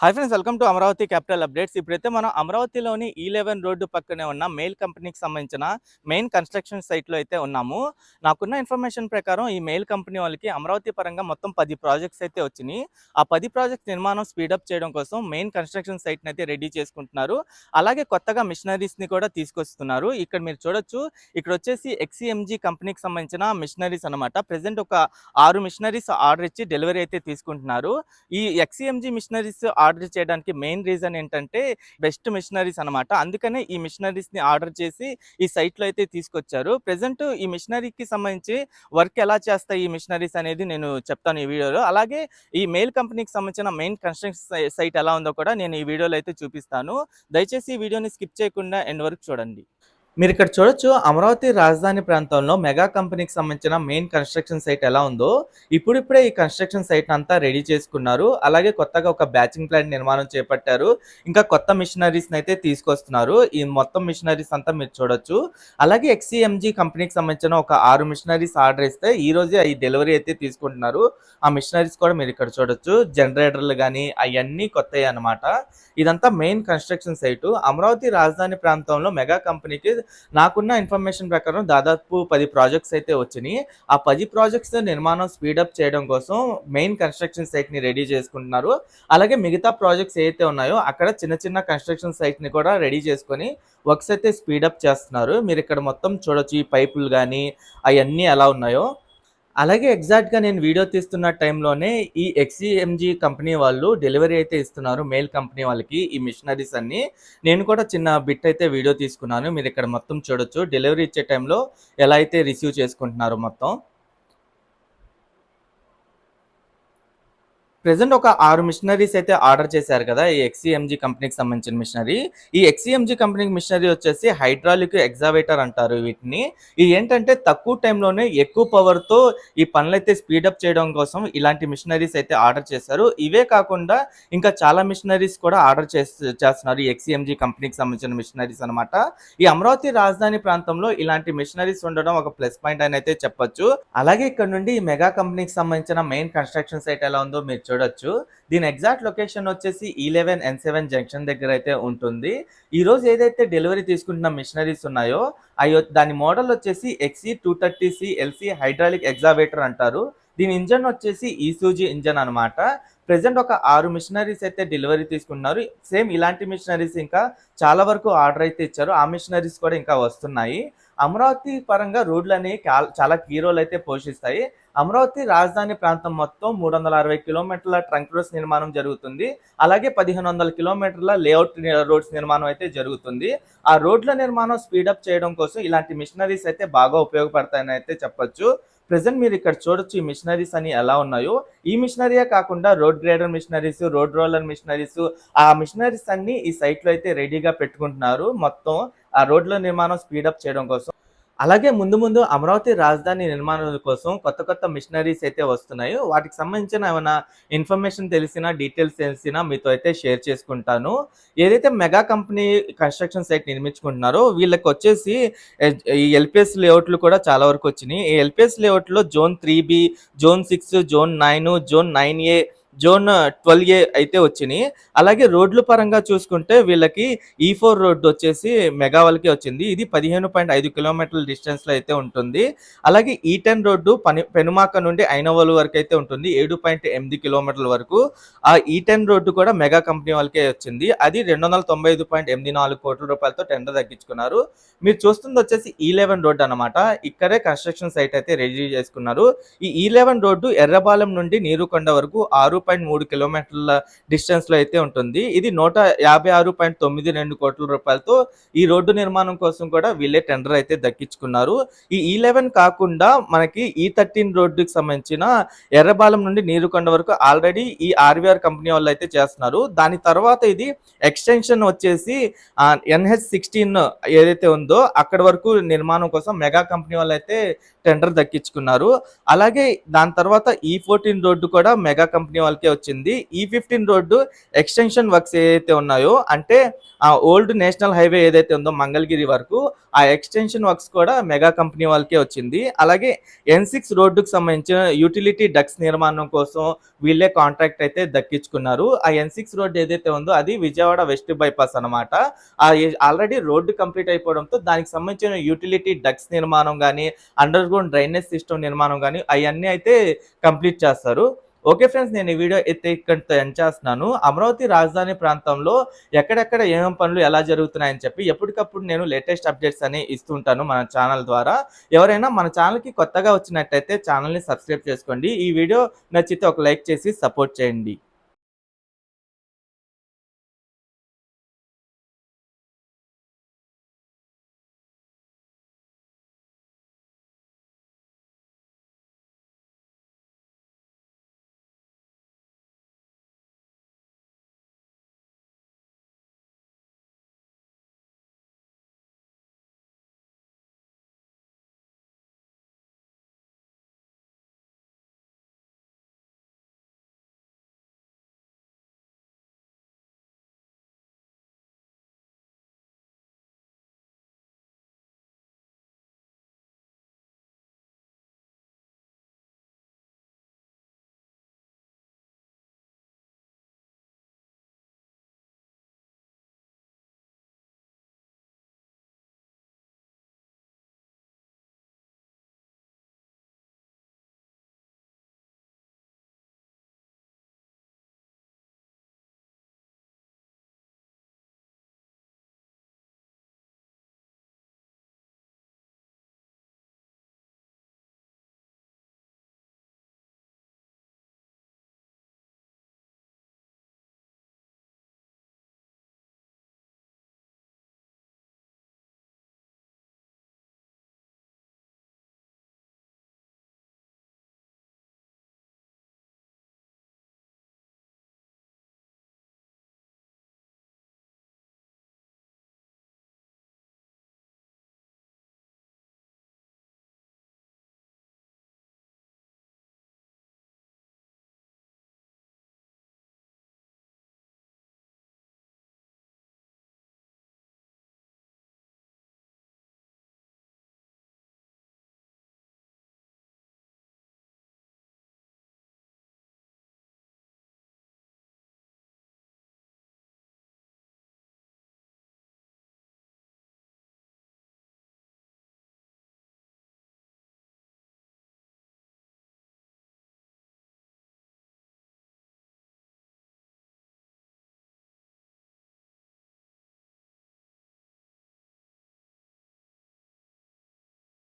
Hi friends welcome to Amaravati capital updates. ఇప్పుడైతే మనం అమరావతిలోని e ఈ11 రోడ్డు పక్కనే ఉన్న మెయిల్ కంపెనీకి సంబంధించిన మెయిన్ కన్‌స్ట్రక్షన్ సైట్‌లో అయితే ఉన్నాము. నాకున్న ఇన్ఫర్మేషన్ ప్రకారం ఈ మెయిల్ కంపెనీ వాళ్ళకి అమరావతి పరంగా మొత్తం పది ప్రాజెక్ట్స్ అయితే వచ్చినాయి ఆ పది ప్రాజెక్ట్స్ నిర్మాణం స్పీడప్ చేయడం కోసం మెయిన్ కన్‌స్ట్రక్షన్ సైట్‌ని అయితే రెడీ చేసుకుంటున్నారు. అలాగే కొత్తగా మిషనరీస్‌ని కూడా తీసుకొస్తున్నారు. ఇక్కడ మీరు చూడొచ్చు ఇక్కడ వచ్చేసి ఎక్సీఎంజీ కంపెనీకి సంబంధించిన మిషనరీస్ అన్నమాట. ప్రజెంట్ ఒక ఆరు మిషనరీస్ ఆర్డర్ ఇచ్చి డెలివరీ అయితే తీసుకుంటున్నారు. ఈ ఎక్సీఎంజీ మిషనరీస్ ఆర్డర్ చేయడానికి మెయిన్ రీజన్ ఏంటంటే బెస్ట్ మిషనరీస్ అన్నమాట. అందుకనే ఈ మిషనరీస్‌ని ఆర్డర్ చేసి ఈ సైట్‌లో అయితే తీసుకొచ్చారు. ప్రెజెంట్ ఈ మిషనరీకి సంబంధించి వర్క్ ఎలా చేస్తాయి ఈ మిషనరీస్ అనేది నేను చెప్తాను ఈ వీడియోలో. అలాగే ఈ మెయిల్ కంపెనీకి సంబంధించిన మెయిన్ కన్‌స్ట్రక్షన్ సైట్ ఎలా ఉందో కూడా నేను ఈ వీడియోలో అయితే చూపిస్తాను. దయచేసి ఈ వీడియోని స్కిప్ చేయకుండా ఎండ్ వరకు చూడండి. మీరు ఇక్కడ చూడొచ్చు అమరావతి రాజధాని ప్రాంతంలో మెగా కంపెనీకి సంబంధించిన మెయిన్ కన్‌స్ట్రక్షన్ సైట్ ఎలా ఉందో, ఇప్పుడిప్పుడే ఈ కన్‌స్ట్రక్షన్ సైట్ అంతా రెడీ చేసుకున్నారు. అలాగే కొత్తగా ఒక బ్యాచింగ్ ప్లాంట్ నిర్మాణం చేపట్టారు. ఇంకా కొత్త మిషనరీస్‌నైతే తీసుకొస్తున్నారు. ఈ మొత్తం మిషనరీస్ అంతా మీరు చూడొచ్చు. అలాగే ఎక్స్‌సీఎంజీ కంపెనీకి సంబంధించిన ఒక ఆరు మిషనరీస్ ఆర్డర్ ఇస్తే ఈ రోజే అయి డెలివరీ అయితే తీసుకుంటున్నారు. ఆ మిషనరీస్ కూడా మీరు ఇక్కడ చూడొచ్చు. జనరేటర్లు కానీ అవన్నీ కొత్తయి అన్నమాట. ఇదంతా మెయిన్ కన్‌స్ట్రక్షన్ సైటు. అమరావతి రాజధాని ప్రాంతంలో మెగా కంపెనీకి నాకున్న ఇన్ఫర్మేషన్ ప్రకారం దాదాపు పది ప్రాజెక్ట్స్ అయితే వచ్చినాయి ఆ పది ప్రాజెక్ట్స్ నిర్మాణం స్పీడప్ చేయడం కోసం మెయిన్ కన్‌స్ట్రక్షన్ సైట్‌ని రెడీ చేసుకుంటున్నారు. అలాగే మిగతా ప్రాజెక్ట్స్ ఏవైతే ఉన్నాయో అక్కడ చిన్న చిన్న కన్‌స్ట్రక్షన్ సైట్‌ని కూడా రెడీ చేసుకొని వర్క్స్ అయితే స్పీడప్ చేస్తున్నారు. మీరు ఇక్కడ మొత్తం చూడొచ్చు ఈ పైపులు కానీ అవన్నీ ఎలా ఉన్నాయో. అలాగే ఎగ్జాక్ట్‌గా నేను వీడియో తీస్తున్న టైంలోనే ఈ ఎక్స్‌సీఎంజీ కంపెనీ వాళ్ళు డెలివరీ అయితే ఇస్తున్నారు మెయిల్ కంపెనీ వాళ్ళకి ఈ మిషనరీస్ అన్నీ. నేను కూడా చిన్న బిట్ అయితే వీడియో తీసుకున్నాను. మీరు ఇక్కడ మొత్తం చూడొచ్చు. డెలివరీ ఇచ్చే టైంలో ఎలా అయితే రిసీవ్ చేసుకుంటున్నారో మొత్తం. ప్రెసెంట్ ఒక ఆరు మిషనరీస్ అయితే ఆర్డర్ చేశారు కదా! ఈ ఎక్సీఎంజీ కంపెనీకి సంబంధించిన మిషనరీ. ఈ ఎక్సీఎంజీ కంపెనీ మిషనరీ వచ్చేసి హైడ్రాలిక్ ఎగ్జావేటర్ అంటారు వీటిని. ఇది ఏంటంటే తక్కువ టైంలోనే ఎక్కువ పవర్‌తో ఈ పనులైతే స్పీడప్ చేయడం కోసం ఇలాంటి మిషనరీస్ అయితే ఆర్డర్ చేశారు. ఇవే కాకుండా ఇంకా చాలా మిషనరీస్ కూడా ఆర్డర్ చేస్తున్నారు. ఈ ఎక్సీఎంజీ కంపెనీకి సంబంధించిన మిషనరీస్ అన్నమాట. ఈ అమరావతి రాజధాని ప్రాంతంలో ఇలాంటి మిషనరీస్ ఉండడం ఒక ప్లస్ పాయింట్ అని అయితే చెప్పొచ్చు. అలాగే ఇక్కడ నుండి ఈ మెగా కంపెనీకి సంబంధించిన మెయిన్ కన్‌స్ట్రక్షన్ సైట్ ఎలా ఉందో మీరు చూడొచ్చు. దీని ఎగ్జాక్ట్ లొకేషన్ వచ్చేసి ఈ11 ఎన్7 జంక్షన్ దగ్గర అయితే ఉంటుంది. ఈరోజు ఏదైతే డెలివరీ తీసుకుంటున్న మిషనరీస్ ఉన్నాయో అయి దాని మోడల్ వచ్చేసి ఎక్స్‌సీ230సి ఎల్‌సీ హైడ్రాలిక్ ఎగ్జావేటర్ అంటారు. దీని ఇంజన్ వచ్చేసి e ఈసూజీ ఇంజన్ అన్నమాట. ప్రజెంట్ ఒక ఆరు మిషనరీస్ అయితే డెలివరీ తీసుకుంటున్నారు. సేమ్ ఇలాంటి మిషనరీస్ ఇంకా చాలా వరకు ఆర్డర్ అయితే ఇచ్చారు. ఆ మిషనరీస్ కూడా ఇంకా వస్తున్నాయి. అమరావతి పరంగా రోడ్లనేవి కాల్ చాలా కీ రోల్ అయితే పోషిస్తాయి. అమరావతి రాజధాని ప్రాంతం మొత్తం 360 కిలోమీటర్ల ట్రంక్ రోడ్స్ నిర్మాణం జరుగుతుంది. అలాగే 1500 కిలోమీటర్ల లేఅవుట్ రోడ్స్ నిర్మాణం అయితే జరుగుతుంది. ఆ రోడ్ల నిర్మాణం స్పీడప్ చేయడం కోసం ఇలాంటి మిషనరీస్ అయితే బాగా ఉపయోగపడతాయని అయితే చెప్పొచ్చు. ప్రజెంట్ మీరు ఇక్కడ చూడొచ్చు ఈ మిషనరీస్ అని ఎలా ఉన్నాయో. ఈ మిషనరీయే కాకుండా road grader machineries, road roller machineries ఆ మిషనరీస్ అన్ని ఈ సైట్‌లో అయితే రెడీగా పెట్టుకుంటున్నారు. మొత్తం ఆ రోడ్ల నిర్మాణం స్పీడప్ చేయడం కోసం. అలాగే ముందు ముందు అమరావతి రాజధాని నిర్మాణం కోసం కొత్త కొత్త మిషనరీస్ అయితే వస్తున్నాయి. వాటికి సంబంధించిన ఏమైనా ఇన్ఫర్మేషన్ తెలిసినా, డీటెయిల్స్ తెలిసినా మీతో అయితే షేర్ చేసుకుంటాను. ఏదైతే మెగా కంపెనీ కన్‌స్ట్రక్షన్ సైట్ నిర్మించుకుంటున్నారో వీళ్ళకొచ్చేసి వచ్చేసి ఈ ఎల్పిఎస్ లేఅవుట్లు కూడా చాలా వరకు వచ్చినాయి ఈ ఎల్పిఎస్ లేఅవుట్‌లో zone three B zone six zone nine zone nine A zone 12ఏ అయితే వచ్చినాయి అలాగే రోడ్ల పరంగా చూసుకుంటే వీళ్ళకి e ఈ ఫోర్ రోడ్డు వచ్చేసి మెగా వచ్చింది. ఇది 15.5 కిలోమీటర్ల డిస్టెన్స్‌లో అయితే ఉంటుంది. అలాగే ఈ10 రోడ్డు పని పెనుమాక నుండి ఐనవల్ వరకు అయితే ఉంటుంది. 7.8 కిలోమీటర్ల వరకు. ఆ ఈ10 రోడ్డు కూడా మెగా కంపెనీ వాళ్ళకే వచ్చింది. అది 295.84 కోట్ల రూపాయలతో టెండర్ తగ్గించుకున్నారు మీరు చూస్తుంది వచ్చేసి e ఈలెవెన్ రోడ్డు అన్నమాట. ఇక్కడే కన్‌స్ట్రక్షన్ సైట్ అయితే రెడీ చేసుకున్నారు. ఈ e ఈ11 రోడ్డు ఎర్రబాలెం నుండి నీరుకొండ వరకు ఆరు 6.3 కిలోమీటర్ల డిస్టెన్స్‌లో అయితే ఉంటుంది. ఇది 156.92 కోట్ల రూపాయలతో ఈ రోడ్డు నిర్మాణం కోసం కూడా వీళ్ళే టెండర్ అయితే దక్కించుకున్నారు. ఈ e ఈ11 కాకుండా మనకి e ఈ13 రోడ్డుకి సంబంధించిన ఎర్రబాలెం నుండి నీరుకొండ వరకు ఆల్రెడీ ఈ ఆర్‌వీఆర్ కంపెనీ వాళ్ళు అయితే చేస్తున్నారు. దాని తర్వాత ఇది ఎక్స్‌టెన్షన్ వచ్చేసి ఎన్హెచ్ సిక్స్టీన్ ఏదైతే ఉందో అక్కడి వరకు నిర్మాణం కోసం మెగా కంపెనీ వాళ్ళైతే టెండర్ దక్కించుకున్నారు. అలాగే దాని తర్వాత e ఈ14 రోడ్డు కూడా మెగా కంపెనీ వాళ్ళు వాళ్ళకే వచ్చింది. ఈ ఫిఫ్టీన్ రోడ్డు ఎక్స్టెన్షన్ వర్క్స్ ఏదైతే ఉన్నాయో అంటే ఆ ఓల్డ్ నేషనల్ హైవే ఏదైతే ఉందో మంగళగిరి వరకు ఆ ఎక్స్టెన్షన్ వర్క్స్ కూడా మెగా కంపెనీ వాళ్ళకే వచ్చింది. అలాగే ఎన్ సిక్స్ రోడ్డుకు సంబంధించిన యూటిలిటీ డక్స్ నిర్మాణం కోసం వీళ్ళే కాంట్రాక్ట్ అయితే దక్కించుకున్నారు. ఆ ఎన్ సిక్స్ రోడ్ ఏదైతే ఉందో అది విజయవాడ వెస్ట్ బైపాస్ అనమాట ఆ ఆల్రెడీ రోడ్డు కంప్లీట్ అయిపోవడంతో దానికి సంబంధించిన యూటిలిటీ డక్స్ నిర్మాణం కానీ అండర్ గ్రౌండ్ డ్రైనేజ్ సిస్టమ్ నిర్మాణం కానీ అవన్నీ అయితే కంప్లీట్ చేస్తారు. ఓకే ఫ్రెండ్స్ నేను ఈ వీడియో అయితే ఇక్కడితో ఎండ్ చేస్తున్నాను. అమరావతి రాజధాని ప్రాంతంలో ఎక్కడెక్కడ ఏమేమి పనులు ఎలా జరుగుతున్నాయని చెప్పి ఎప్పటికప్పుడు నేను లేటెస్ట్ అప్డేట్స్ అని ఇస్తుంటాను మన ఛానల్ ద్వారా. ఎవరైనా మన ఛానల్కి కొత్తగా వచ్చినట్టయితే ఛానల్ని సబ్స్క్రైబ్ చేసుకోండి. ఈ వీడియో నచ్చితే ఒక లైక్ చేసి సపోర్ట్ చేయండి.